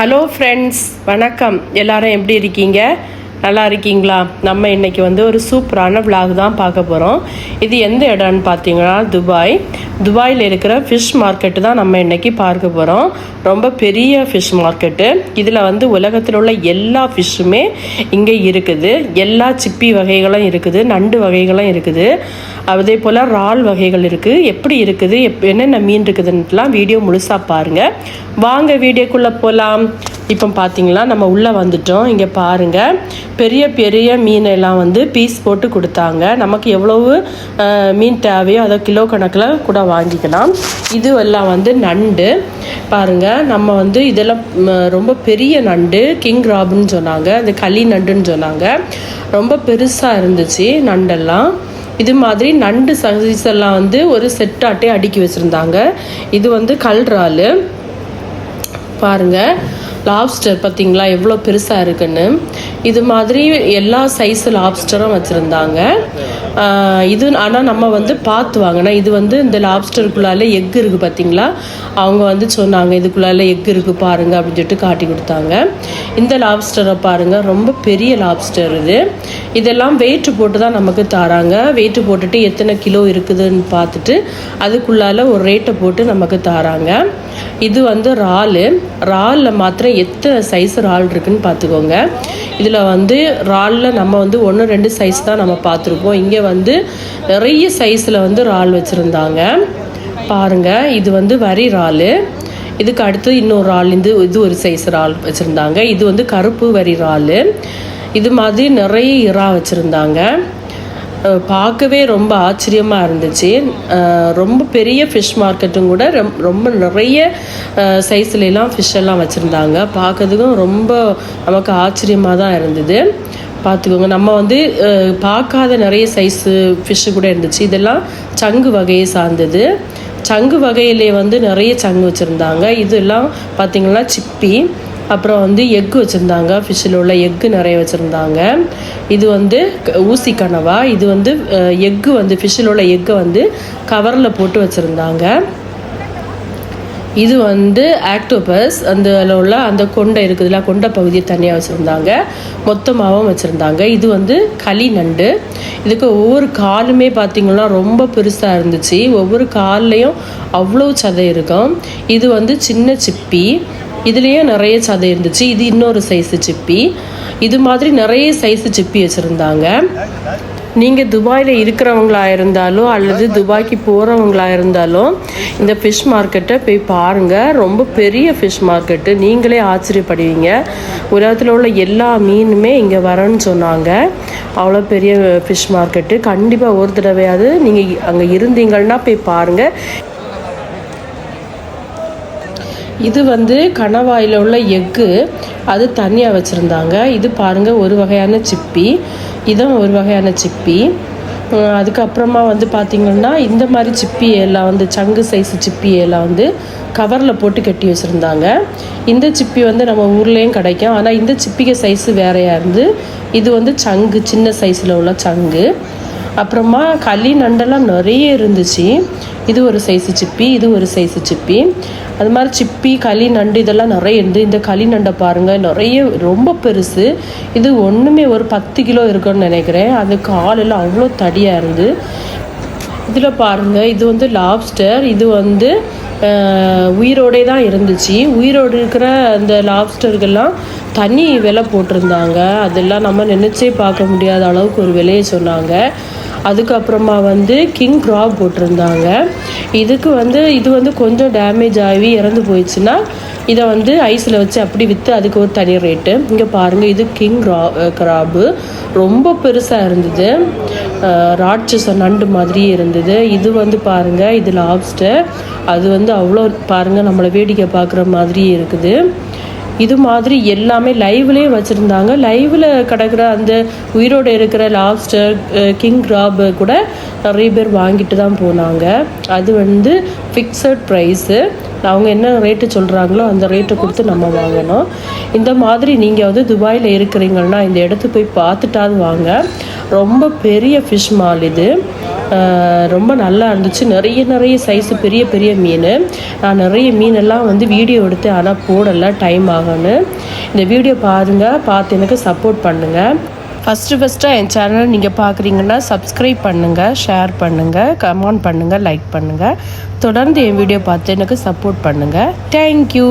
Hello friends வணக்கம். எல்லாரும் எப்படி இருக்கீங்க? நல்லா இருக்கீங்களா? நம்ம இன்றைக்கி வந்து ஒரு சூப்பரான விலாக் தான் பார்க்க போகிறோம் இது எந்த இடம்னு பார்த்தீங்கன்னா துபாய். துபாயில் இருக்கிற ஃபிஷ் மார்க்கெட்டு தான் நம்ம இன்றைக்கி பார்க்க போகிறோம் ரொம்ப பெரிய ஃபிஷ் மார்க்கெட்டு இதில் வந்து உலகத்தில் உள்ள எல்லா ஃபிஷ்ஷுமே இங்கே இருக்குது. எல்லா சிப்பி வகைகளும் இருக்குது நண்டு வகைகளும் இருக்குது. அதே போல் இறால் வகைகள் இருக்குது எப்படி இருக்குது? எப் என்னென்ன மீன் இருக்குதுன்ட்டுலாம் வீடியோ முழுசாக பாருங்கள் வாங்க வீடியோக்குள்ளே போகலாம் இப்போ பார்த்திங்களா நம்ம உள்ளே வந்துட்டோம். இங்கே பாருங்கள் பெரிய பெரிய மீன் எல்லாம் வந்து பீஸ் போட்டு கொடுத்தாங்க. நமக்கு எவ்வளவு மீன் தேவையோ அதை கிலோ கணக்கில் கூட வாங்கிக்கலாம். இது எல்லாம் வந்து நண்டு. பாருங்கள் நம்ம வந்து இதெல்லாம் ரொம்ப பெரிய நண்டு கிங் ராப்னு சொன்னாங்க. அது களி நண்டுன்னு சொன்னாங்க. ரொம்ப பெருசாக இருந்துச்சு நண்டெல்லாம். இது மாதிரி நண்டு சைஸ் எல்லாம் வந்து ஒரு செட்டாட்டே அடுக்கி வச்சுருந்தாங்க. இது வந்து கல்றால் பாருங்க. லாப்ஸ்டர் பார்த்தீங்களா எவ்வளோ பெருசாக இருக்குன்னு. இது மாதிரி எல்லா சைஸ் லாப்ஸ்டரும் வச்சுருந்தாங்க. இது ஆனால் நம்ம வந்து பார்த்து வாங்கினா இது வந்து இந்த லாப்ஸ்டருக்குள்ளால எக் இருக்குது பார்த்தீங்களா அவங்க வந்து சொன்னாங்க இதுக்குள்ளால எக் இருக்குது பாருங்கள் அப்படின்னு சொல்லிட்டு காட்டி கொடுத்தாங்க. இந்த லாப்ஸ்டரை பாருங்கள் ரொம்ப பெரிய லாப்ஸ்டர் இது. இதெல்லாம் வெயிட்டு போட்டு தான் நமக்கு தராங்க. வெயிட்டு போட்டுட்டு எத்தனை கிலோ இருக்குதுன்னு பார்த்துட்டு அதுக்குள்ளால ஒரு ரேட்டை போட்டு நமக்கு தராங்க. இது வந்து இறாலு. இறாலில் மாத்திரம் எத்தனை சைஸ் இறால் இருக்குன்னு பார்த்துக்கோங்க. இதில் வந்து இறாலில் நம்ம வந்து ஒன்று ரெண்டு சைஸ் தான் நம்ம பார்த்துருப்போம் இங்கே வந்து நிறைய சைஸில் வந்து இறால் வச்சுருந்தாங்க. பாருங்க இது வந்து வரி ராலு. இதுக்கு அடுத்து இன்னொரு ரால் இது இது ஒரு சைஸ் இறால் வச்சுருந்தாங்க. இது வந்து கருப்பு வரி ராலு. இது மாதிரி நிறைய இறா வச்சுருந்தாங்க. பார்க்கவே ரொம்ப ஆச்சரியமாக இருந்துச்சு. ரொம்ப பெரிய ஃபிஷ் மார்க்கெட்டும் கூட ரொம்ப நிறைய சைஸ்ல ஃபிஷ் எல்லாம் வச்சுருந்தாங்க. பார்க்கறதுக்கும் ரொம்ப நமக்கு ஆச்சரியமாக தான் இருந்தது. பார்த்துக்கோங்க நம்ம வந்து பார்க்காத நிறைய சைஸு ஃபிஷ்ஷு கூட இருந்துச்சு. இதெல்லாம் சங்கு வகையை சார்ந்தது. சங்கு வகையிலே வந்து நிறைய சங்கு வச்சுருந்தாங்க. இதெல்லாம் பார்த்திங்கன்னா சிப்பி. அப்புறம் வந்து எக்கு வச்சுருந்தாங்க. ஃபிஷ்ஷில் உள்ள எக்கு நிறைய வச்சுருந்தாங்க. இது வந்து ஊசி கனவா? இது வந்து எக்கு வந்து ஃபிஷ்ஷில் உள்ள எக்கை வந்து கவரில் போட்டு வச்சுருந்தாங்க. இது வந்து ஆக்டோபஸ் அந்த உள்ள அந்த கொண்டை இருக்குதுல கொண்டை பகுதியை தனியாக வச்சுருந்தாங்க. மொத்தமாகவும் வச்சுருந்தாங்க. இது வந்து களி நண்டு. இதுக்கு ஒவ்வொரு காலுமே பார்த்திங்கன்னா ரொம்ப பெருசாக இருந்துச்சு. ஒவ்வொரு கால்லையும் அவ்வளோ சதை இருக்கும். இது வந்து சின்ன சிப்பி. இதுலேயும் நிறைய சதை இருந்துச்சு. இது இன்னொரு சைஸு சிப்பி. இது மாதிரி நிறைய சைஸு சிப்பி வச்சுருந்தாங்க. நீங்கள் துபாயில் இருக்கிறவங்களா இருந்தாலும் அல்லது துபாய்க்கு போகிறவங்களா இருந்தாலும் இந்த ஃபிஷ் மார்க்கெட்டை போய் பாருங்கள் ரொம்ப பெரிய ஃபிஷ் மார்க்கெட்டு நீங்களே ஆச்சரியப்படுவீங்க. உலகத்தில் உள்ள எல்லா மீனுமே இங்கே வரேன்னு சொன்னாங்க. அவ்வளோ பெரிய ஃபிஷ் மார்க்கெட்டு கண்டிப்பாக ஒரு தடவையாவது நீங்கள் அங்கே இருந்தீங்கன்னா போய் பாருங்கள் இது வந்து கணவாயில் உள்ள எக்கு. அது தனியாக வச்சுருந்தாங்க. இது பாருங்கள் ஒரு வகையான சிப்பி. இதுவும் ஒரு வகையான சிப்பி. அதுக்கப்புறமா வந்து பார்த்திங்கன்னா இந்த மாதிரி சிப்பி எல்லாம் வந்து சங்கு சைஸ் சிப்பி எல்லாம் வந்து கவரில் போட்டு கட்டி வச்சுருந்தாங்க. இந்த சிப்பி வந்து நம்ம ஊர்லேயும் கிடைக்கும். ஆனால் இந்த சிப்பிகை சைஸு வேறையாக இருந்து இது வந்து சங்கு சின்ன சைஸில் உள்ள சங்கு. அப்புறமா களி நண்டெல்லாம் நிறைய இருந்துச்சு. இது ஒரு சைஸு சிப்பி இது ஒரு சைஸு சிப்பி. அது மாதிரி சிப்பி களி நண்டு இதெல்லாம் நிறைய இருந்து இந்த களி நண்டை பாருங்கள் நிறைய ரொம்ப பெருசு. இது ஒன்றுமே ஒரு பத்து கிலோ இருக்குன்னு நினைக்கிறேன். அது காலெல்லாம் அவ்வளோ தடியாக இருந்து. இதில் பாருங்கள் இது வந்து லாப்ஸ்டர் இது வந்து உயிரோடே தான் இருந்துச்சு. உயிரோடு இருக்கிற அந்த லாப்ஸ்டர்கள்லாம் தனி விலை போட்டிருந்தாங்க. அதெல்லாம் நம்ம நினச்சே பார்க்க முடியாத அளவுக்கு ஒரு விலையை சொன்னாங்க. அதுக்கப்புறமா வந்து கிங் க்ராப் போட்டிருந்தாங்க. இதுக்கு வந்து இது வந்து கொஞ்சம் டேமேஜ் ஆகி இறந்து போயிடுச்சுன்னா இதை வந்து ஐஸில் வச்சு அப்படி விற்று அதுக்கு ஒரு தனி ரேட்டு இங்கே பாருங்கள் இது கிங் ரா கிராபு ரொம்ப பெருசாக இருந்தது. ராட்சச நண்டு மாதிரியே இருந்தது. இது வந்து பாருங்கள் இது லாப்ஸ்டர் அது வந்து அவ்வளோ பாருங்கள் நம்மளை வேடிக்கை பார்க்குற மாதிரியே இருக்குது. இது மாதிரி எல்லாமே லைவ்லேயே வச்சுருந்தாங்க. லைவில் கிடக்கிற அந்த உயிரோடு இருக்கிற லாப்ஸ்டர் கிங் கிராப் கூட நிறைய பேர் வாங்கிட்டு தான் போனாங்க. அது வந்து ஃபிக்ஸட் ப்ரைஸு அவங்க என்ன ரேட்டு சொல்கிறாங்களோ அந்த ரேட்டை கொடுத்து நம்ம வாங்கணும். இந்த மாதிரி நீங்கள் வந்து துபாயில் இருக்கிறீங்கன்னா இந்த இடத்துக்கு போய் பார்த்துட்டாது வாங்க. ரொம்ப பெரிய ஃபிஷ் மால் இது. ரொம்ப நல்லா இருந்துச்சு. நிறைய நிறைய சைஸு பெரிய பெரிய மீன். நான் நிறைய மீனெல்லாம் வந்து வீடியோ எடுத்து ஆனால் போடலை டைம் ஆகணும் இந்த வீடியோ பாருங்கள் பார்த்து எனக்கு சப்போர்ட் பண்ணுங்கள் ஃபஸ்ட்டு ஃபஸ்ட்டாக என் சேனலை நீங்கள் பார்க்குறீங்கன்னா சப்ஸ்கிரைப் பண்ணுங்கள் ஷேர் பண்ணுங்கள் கமெண்ட் பண்ணுங்கள் லைக் பண்ணுங்கள் தொடர்ந்து என் வீடியோ பார்த்து எனக்கு சப்போர்ட் பண்ணுங்கள் தேங்க்யூ